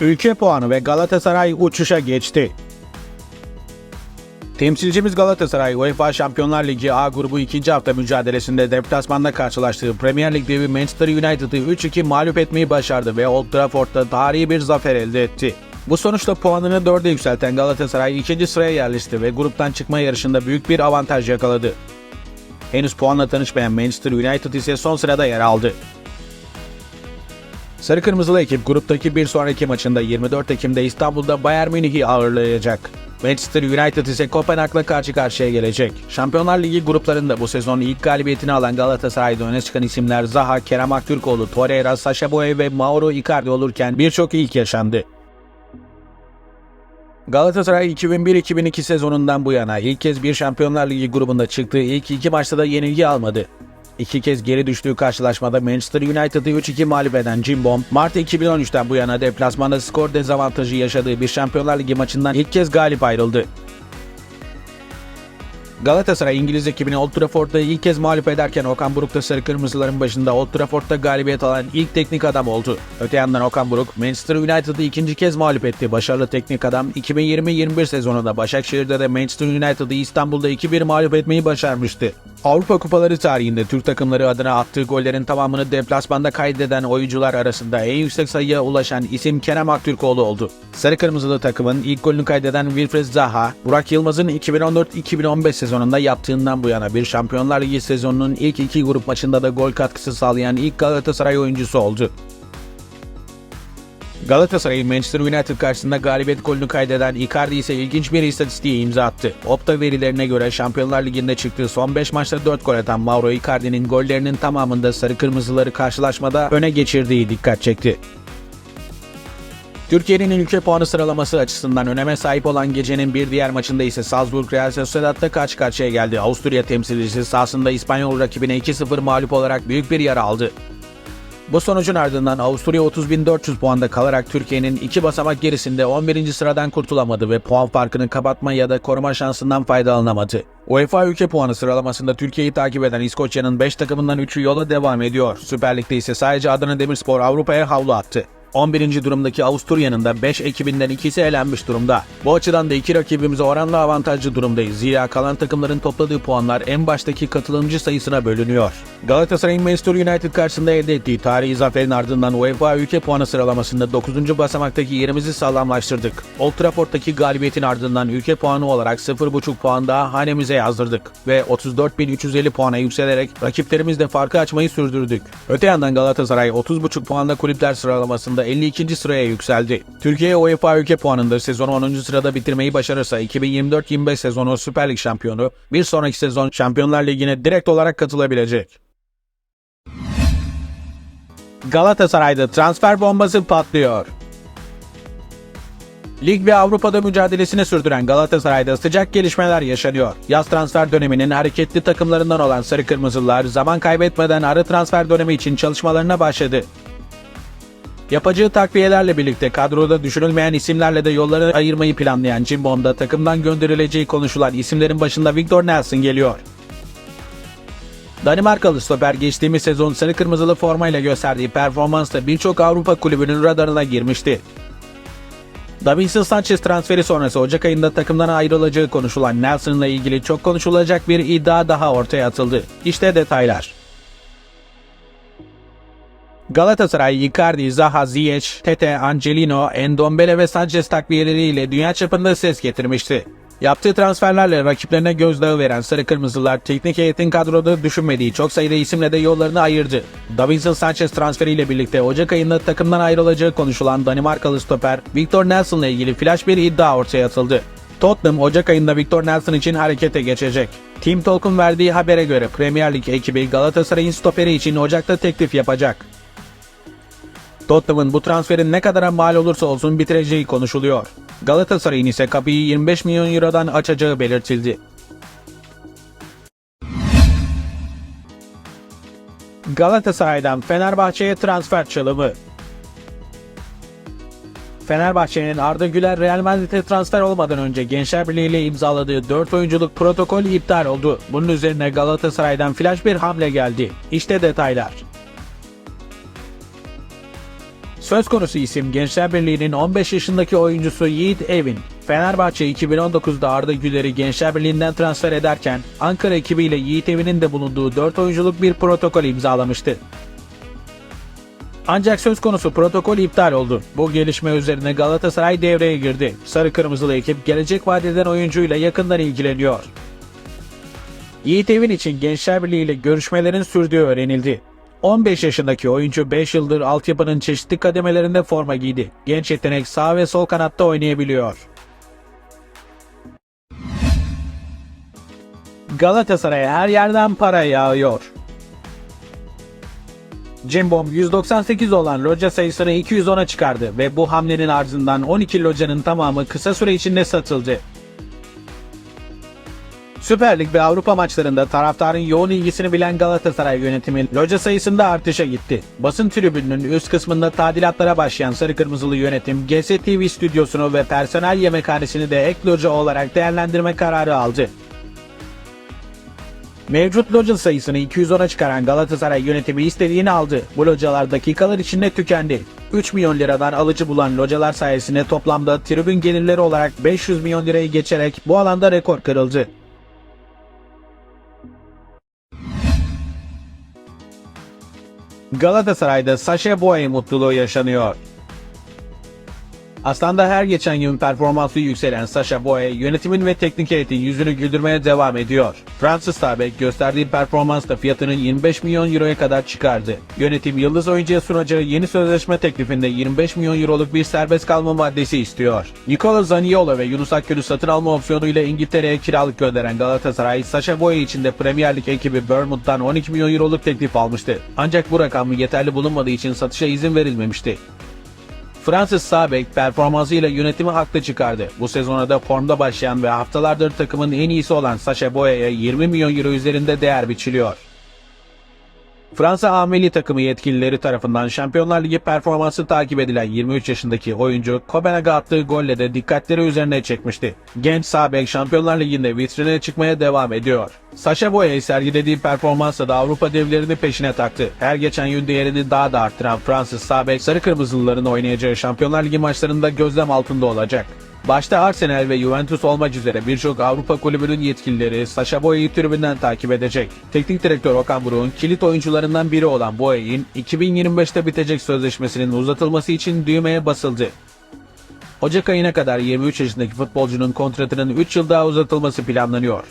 Ülke puanı ve Galatasaray uçuşa geçti. Temsilcimiz Galatasaray UEFA Şampiyonlar Ligi A grubu ikinci hafta mücadelesinde deplasmanda karşılaştığı Premier Lig devi Manchester United'ı 3-2 mağlup etmeyi başardı ve Old Trafford'da tarihi bir zafer elde etti. Bu sonuçta puanını 4'e yükselten Galatasaray ikinci sıraya yerleşti ve gruptan çıkma yarışında büyük bir avantaj yakaladı. Henüz puanla tanışmayan Manchester United ise son sırada yer aldı. Sarı Kırmızılı ekip gruptaki bir sonraki maçında 24 Ekim'de İstanbul'da Bayern Münih'i ağırlayacak. Manchester United ise Kopenhag'la karşı karşıya gelecek. Şampiyonlar Ligi gruplarında bu sezon ilk galibiyetini alan Galatasaray'da öne çıkan isimler Zaha, Kerem Aktürkoğlu, Torreira, Sasha Boye ve Mauro Icardi olurken birçok ilk yaşandı. Galatasaray 2001-2002 sezonundan bu yana ilk kez bir Şampiyonlar Ligi grubunda çıktığı ilk iki maçta da yenilgi almadı. İki kez geri düştüğü karşılaşmada Manchester United'ı 3-2 mağlup eden Cimbom, Mart 2013'ten bu yana deplasmanda skor dezavantajı yaşadığı bir Şampiyonlar Ligi maçından ilk kez galip ayrıldı. Galatasaray İngiliz ekibini Old Trafford'da ilk kez mağlup ederken Okan Buruk da Sarı Kırmızıların başında Old Trafford'da galibiyet alan ilk teknik adam oldu. Öte yandan Okan Buruk, Manchester United'ı ikinci kez mağlup etti. Başarılı teknik adam 2020-21 sezonunda Başakşehir'de de Manchester United'ı İstanbul'da 2-1 mağlup etmeyi başarmıştı. Avrupa Kupaları tarihinde Türk takımları adına attığı gollerin tamamını deplasmanda kaydeden oyuncular arasında en yüksek sayıya ulaşan isim Kerem Aktürkoğlu oldu. Sarı Kırmızılı takımın ilk golünü kaydeden Wilfred Zaha, Burak Yılmaz'ın 2014-2015 sezonunda yaptığından bu yana bir Şampiyonlar Ligi sezonunun ilk iki grup maçında da gol katkısı sağlayan ilk Galatasaray oyuncusu oldu. Galatasaray'ın Manchester United karşısında galibiyet golünü kaydeden Icardi ise ilginç bir istatistiğe imza attı. Opta verilerine göre Şampiyonlar Ligi'nde çıktığı son 5 maçta 4 gol atan Mauro Icardi'nin gollerinin tamamında sarı kırmızıları karşılaşmada öne geçirdiği dikkat çekti. Türkiye'nin ülke puanı sıralaması açısından öneme sahip olan gecenin bir diğer maçında ise Salzburg Real Sociedad'da karşı karşıya geldi. Avusturya temsilcisi sahasında İspanyol rakibine 2-0 mağlup olarak büyük bir yara aldı. Bu sonucun ardından Avusturya 30.400 puanda kalarak Türkiye'nin iki basamak gerisinde 11. sıradan kurtulamadı ve puan farkını kapatma ya da koruma şansından faydalanamadı. UEFA ülke puanı sıralamasında Türkiye'yi takip eden İskoçya'nın 5 takımından 3'ü yola devam ediyor. Süper Lig'de ise sadece Adana Demirspor Avrupa'ya havlu attı. 11. durumdaki Avusturya'nın da 5 ekibinden ikisi elenmiş durumda. Bu açıdan da iki rakibimize oranla avantajlı durumdayız. Zira kalan takımların topladığı puanlar en baştaki katılımcı sayısına bölünüyor. Galatasaray'ın Manchester United karşısında elde ettiği tarihi zaferin ardından UEFA ülke puanı sıralamasında 9. basamaktaki yerimizi sağlamlaştırdık. Old Trafford'daki galibiyetin ardından ülke puanı olarak 0.5 puan daha hanemize yazdırdık ve 34.350 puana yükselerek rakiplerimizle farkı açmayı sürdürdük. Öte yandan Galatasaray 30.5 puanla kulüpler sıralamasında 52. sıraya yükseldi. Türkiye UEFA ülke puanında sezonu 10. sırada bitirmeyi başarırsa 2024-25 sezonu Süper Lig şampiyonu bir sonraki sezon Şampiyonlar Ligi'ne direkt olarak katılabilecek. Galatasaray'da transfer bombası patlıyor. Lig ve Avrupa'da mücadelesini sürdüren Galatasaray'da sıcak gelişmeler yaşanıyor. Yaz transfer döneminin hareketli takımlarından olan Sarı Kırmızılar zaman kaybetmeden ara transfer dönemi için çalışmalarına başladı. Yapacağı takviyelerle birlikte kadroda düşünülmeyen isimlerle de yolları ayırmayı planlayan Cimbom'da takımdan gönderileceği konuşulan isimlerin başında Victor Nelson geliyor. Danimarkalı stoper geçtiğimiz sezon sarı kırmızılı formayla gösterdiği performansla birçok Avrupa kulübünün radarına girmişti. Davinson Sanchez transferi sonrası Ocak ayında takımdan ayrılacağı konuşulan Nelson'la ilgili çok konuşulacak bir iddia daha ortaya atıldı. İşte detaylar. Galatasaray, Icardi, Zaha, Ziyech, Tete, Angelino, Endombele ve Sanchez takviyeleriyle dünya çapında ses getirmişti. Yaptığı transferlerle rakiplerine gözdağı veren Sarı Kırmızılar teknik heyetin kadroda düşünmediği çok sayıda isimle de yollarını ayırdı. Davinson Sanchez transferiyle birlikte Ocak ayında takımdan ayrılacağı konuşulan Danimarkalı stoper Victor Nelson'la ilgili flash bir iddia ortaya atıldı. Tottenham Ocak ayında Victor Nelson için harekete geçecek. Team Talk'un verdiği habere göre Premier Lig ekibi Galatasaray'ın stoperi için Ocak'ta teklif yapacak. Tottenham'ın bu transferin ne kadara mal olursa olsun bitireceği konuşuluyor. Galatasaray'ın ise kapıyı 25 milyon eurodan açacağı belirtildi. Galatasaray'dan Fenerbahçe'ye transfer çalımı. Fenerbahçe'nin Arda Güler Real Madrid'e transfer olmadan önce Gençler Birliği ile imzaladığı 4 oyunculuk protokolü iptal oldu. Bunun üzerine Galatasaray'dan flash bir hamle geldi. İşte detaylar. Söz konusu isim Gençler Birliği'nin 15 yaşındaki oyuncusu Yiğit Evin. Fenerbahçe 2019'da Arda Güler'i Gençler Birliği'nden transfer ederken Ankara ekibiyle Yiğit Evin'in de bulunduğu 4 oyunculuk bir protokol imzalamıştı. Ancak söz konusu protokol iptal oldu. Bu gelişme üzerine Galatasaray devreye girdi. Sarı Kırmızılı ekip gelecek vadeden oyuncuyla yakından ilgileniyor. Yiğit Evin için Gençler Birliği ile görüşmelerin sürdüğü öğrenildi. 15 yaşındaki oyuncu 5 yıldır altyapının çeşitli kademelerinde forma giydi. Genç yetenek sağ ve sol kanatta oynayabiliyor. Galatasaray'a her yerden para yağıyor. Cimbom 198 olan loca sayısını 210'a çıkardı ve bu hamlenin ardından 12 locanın tamamı kısa süre içinde satıldı. Süper Lig ve Avrupa maçlarında taraftarın yoğun ilgisini bilen Galatasaray yönetimi loca sayısında artışa gitti. Basın tribününün üst kısmında tadilatlara başlayan Sarı Kırmızılı yönetim GSTV stüdyosunu ve personel yemekhanesini de ek loca olarak değerlendirme kararı aldı. Mevcut loca sayısını 210'a çıkaran Galatasaray yönetimi istediğini aldı. Bu localar dakikalar içinde tükendi. 3 milyon liradan alıcı bulan localar sayesinde toplamda tribün gelirleri olarak 500 milyon lirayı geçerek bu alanda rekor kırıldı. Galatasaray'da Sacha Boey mutluluğu yaşanıyor. Aslında her geçen gün performansı yükselen Sacha Boey yönetimin ve teknik heyetin yüzünü güldürmeye devam ediyor. Fransız tabek gösterdiği performansla fiyatını 25 milyon euroya kadar çıkardı. Yönetim yıldız oyuncuya sunacağı yeni sözleşme teklifinde 25 milyon euroluk bir serbest kalma maddesi istiyor. Nicola Zaniolo ve Yunus Akgül'ü satın alma opsiyonuyla İngiltere'ye kiralık gönderen Galatasaray, Sacha Boey için de Premier Lig ekibi Bournemouth'tan 12 milyon euroluk teklif almıştı. Ancak bu rakam yeterli bulunmadığı için satışa izin verilmemişti. Fransız sağ bek performansıyla yönetimi haklı çıkardı. Bu sezona da formda başlayan ve haftalardır takımın en iyisi olan Sacha Boey'e 20 milyon euro üzerinde değer biçiliyor. Fransa A milli takımı yetkilileri tarafından Şampiyonlar Ligi performansı takip edilen 23 yaşındaki oyuncu Kopenhag'a attığı golle de dikkatleri üzerine çekmişti. Genç sağ bek Şampiyonlar Ligi'nde vitrine çıkmaya devam ediyor. Sacha Boey sergilediği performansla da Avrupa devlerini peşine taktı. Her geçen gün değerini daha da arttıran Fransız sağ bek Sarı Kırmızılıların oynayacağı Şampiyonlar Ligi maçlarında gözlem altında olacak. Başta Arsenal ve Juventus olmak üzere birçok Avrupa kulübünün yetkilileri Sacha Boey'i tribünden takip edecek. Teknik direktör Okan Buruk'un kilit oyuncularından biri olan Boey'in 2025'te bitecek sözleşmesinin uzatılması için düğmeye basıldı. Ocak ayına kadar 23 yaşındaki futbolcunun kontratının 3 yıl daha uzatılması planlanıyor.